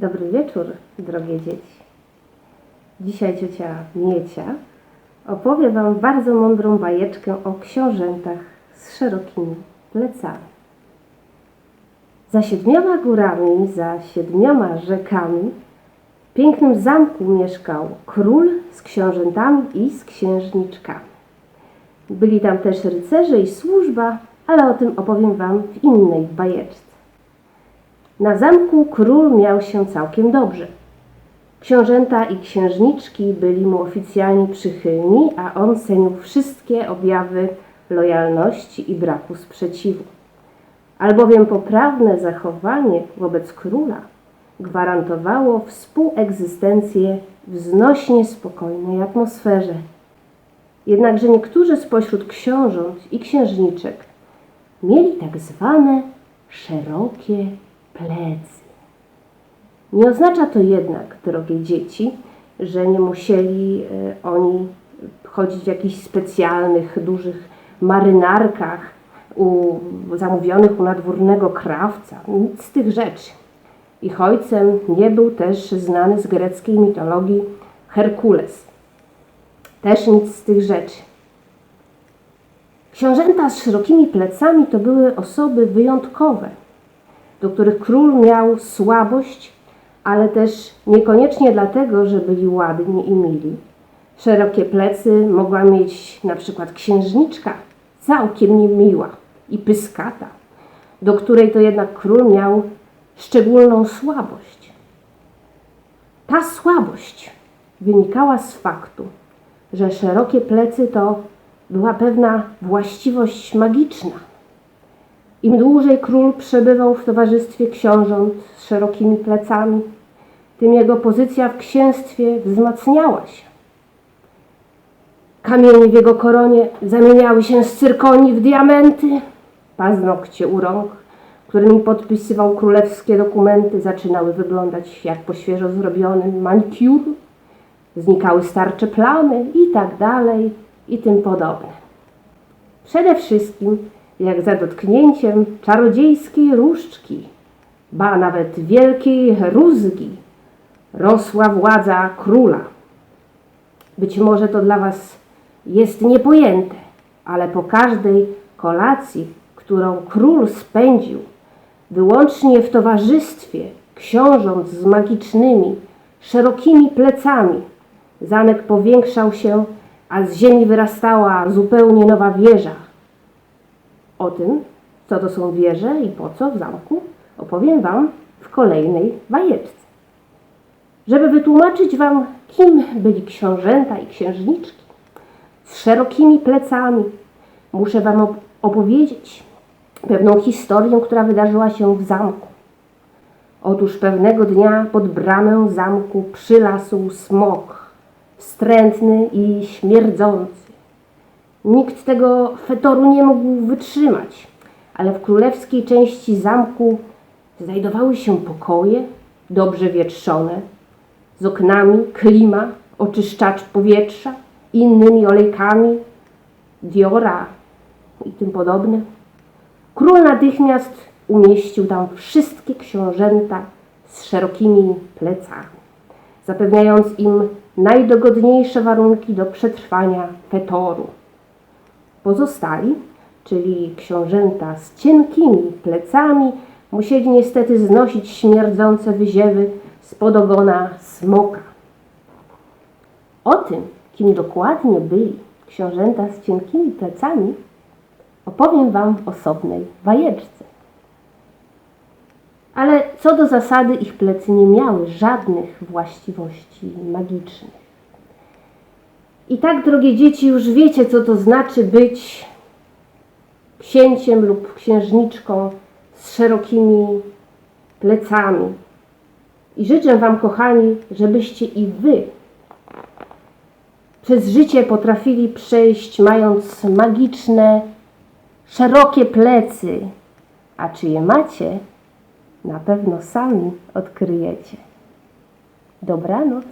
Dobry wieczór, drogie dzieci. Dzisiaj ciocia Miecia opowie Wam bardzo mądrą bajeczkę o książętach z szerokimi plecami. Za siedmioma górami, za siedmioma rzekami w pięknym zamku mieszkał król z książętami i z księżniczkami. Byli tam też rycerze i służba, ale o tym opowiem Wam w innej bajeczce. Na zamku król miał się całkiem dobrze. Książęta i księżniczki byli mu oficjalnie przychylni, a on cenił wszystkie objawy lojalności i braku sprzeciwu. Albowiem poprawne zachowanie wobec króla gwarantowało współegzystencję w znośnie spokojnej atmosferze. Jednakże niektórzy spośród książąt i księżniczek mieli tak zwane szerokie plecy. Nie oznacza to jednak, drogie dzieci, że nie musieli e, oni chodzić w jakichś specjalnych, dużych marynarkach u, zamówionych u nadwornego krawca. Nic z tych rzeczy. Ich ojcem nie był też znany z greckiej mitologii Herkules. Też nic z tych rzeczy. Książęta z szerokimi plecami to były osoby wyjątkowe, do których król miał słabość, ale też niekoniecznie dlatego, że byli ładni i mili. Szerokie plecy mogła mieć na przykład księżniczka, całkiem niemiła i pyskata, do której to jednak król miał szczególną słabość. Ta słabość wynikała z faktu, że szerokie plecy to była pewna właściwość magiczna. Im dłużej król przebywał w towarzystwie książąt z szerokimi plecami, tym jego pozycja w księstwie wzmacniała się. Kamienie w jego koronie zamieniały się z cyrkoni w diamenty, paznokcie u rąk, którymi podpisywał królewskie dokumenty, zaczynały wyglądać jak po świeżo zrobionym manikur, znikały starcze plamy i tak dalej i tym podobne. Przede wszystkim jak za dotknięciem czarodziejskiej różdżki, ba nawet wielkiej rózgi, rosła władza króla. Być może to dla Was jest niepojęte, ale po każdej kolacji, którą król spędził, wyłącznie w towarzystwie książąt z magicznymi, szerokimi plecami, zamek powiększał się, a z ziemi wyrastała zupełnie nowa wieża, o tym, co to są wieże i po co w zamku, opowiem Wam w kolejnej bajeczce. Żeby wytłumaczyć Wam, kim byli książęta i księżniczki z szerokimi plecami, muszę Wam opowiedzieć pewną historię, która wydarzyła się w zamku. Otóż pewnego dnia pod bramę zamku przylasł smok, wstrętny i śmierdzący. Nikt tego fetoru nie mógł wytrzymać, ale w królewskiej części zamku znajdowały się pokoje, dobrze wietrzone, z oknami, klima, oczyszczacz powietrza, innymi olejkami, diora i tym podobne. Król natychmiast umieścił tam wszystkie książęta z szerokimi plecami, zapewniając im najdogodniejsze warunki do przetrwania fetoru. Pozostali, czyli książęta z cienkimi plecami, musieli niestety znosić śmierdzące wyziewy spod ogona smoka. O tym, kim dokładnie byli książęta z cienkimi plecami, opowiem Wam w osobnej bajeczce. Ale co do zasady, ich plecy nie miały żadnych właściwości magicznych. I tak, drogie dzieci, już wiecie, co to znaczy być księciem lub księżniczką z szerokimi plecami. I życzę Wam, kochani, żebyście i Wy przez życie potrafili przejść, mając magiczne, szerokie plecy. A czy je macie, na pewno sami odkryjecie. Dobranoc.